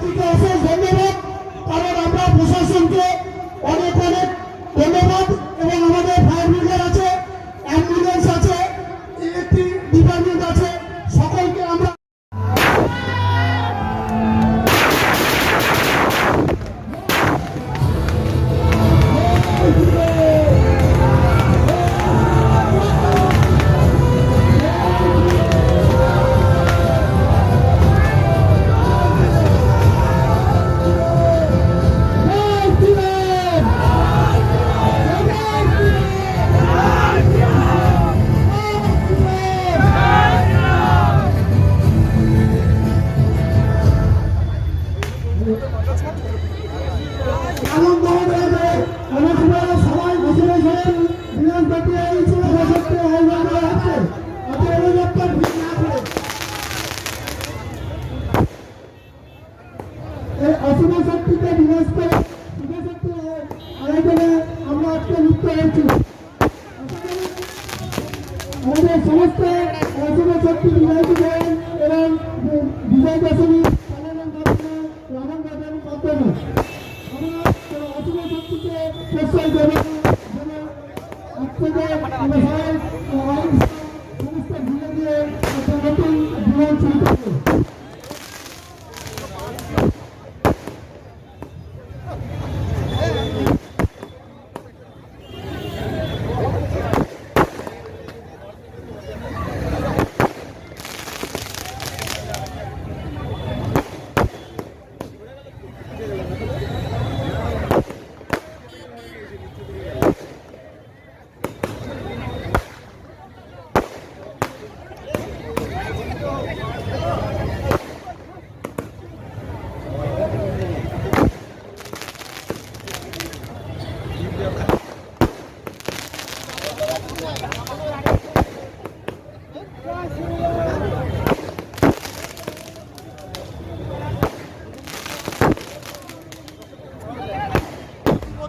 পার্টিকে অশেষ ধন্যবাদ। কারণ আমরা প্রশাসনকে অনেক অনেক একটি বিজয় দিবেন এবং বিজয় দশমী রাবণ বধের মাধ্যমে আমরা অশুভ শক্তিকে প্রশ্রয় দেব যেন আপনাদের আমরা সবাই সমস্ত ভুলে দিয়ে নতুন জীবন শুরু করব।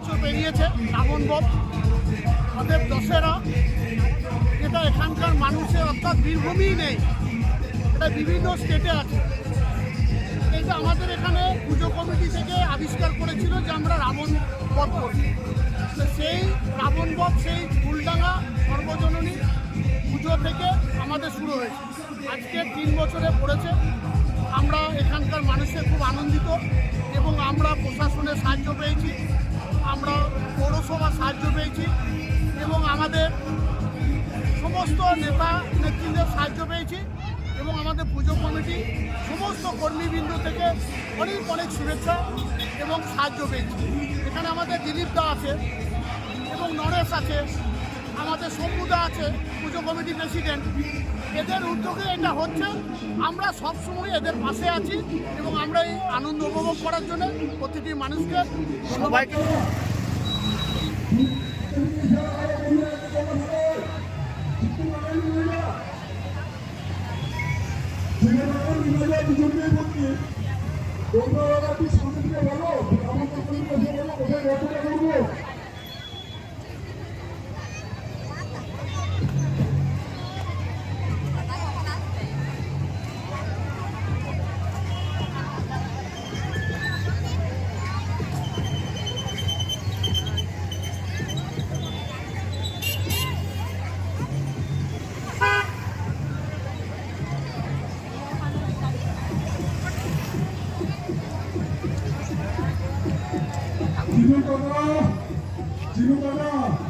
বছর পেরিয়েছে, শ্রাবণ বধ অতএব দশেরা যেটা এখানকার মানুষের অর্থাৎ বীরভূমিই নেই, এটা বিভিন্ন স্টেটে আছে। এটা আমাদের এখানে পুজো কমিটি থেকে আবিষ্কার করেছিল যে আমরা রাবণ বধ করি। সেই রাবণ বধ, সেই ফুলডাঙ্গা সর্বজননী পুজো থেকে আমাদের শুরু হয়েছে। আজকে তিন বছরে পড়েছে। আমরা এখানকার মানুষের খুব আনন্দিত এবং আমরা প্রশাসনের সাহায্য পেয়েছি। আমরা পৌরসভা সাহায্য পেয়েছি এবং আমাদের সমস্ত নেতা নেত্রীদের সাহায্য পেয়েছি এবং আমাদের পুজো কমিটি সমস্ত কর্মীবৃন্দ থেকে অনেক অনেক শুভেচ্ছা এবং সাহায্য পেয়েছি। এখানে আমাদের দিলীপ দা আছে এবং নরেশ আছে। আমাদের শম্ভুদা আছে পুজো কমিটি প্রেসিডেন্ট। এদের উদ্যোগে এটা হচ্ছে, আমরা সবসময় এদের পাশে আছি এবং আমরা এই আনন্দ উপভোগ করার জন্য প্রতিটি মানুষকে 分かな？自分かな？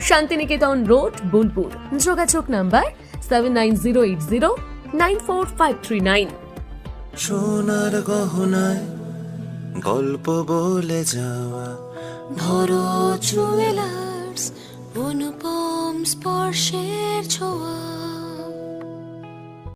শান্তিনিকেতন রোড, বোলপুর। যোগাযোগ number seven nine zero eight zero nine four five three nine সোনার গহনায় গল্প বলে যাওয়া। ধরো জুয়েলার্স অনুপম স্পট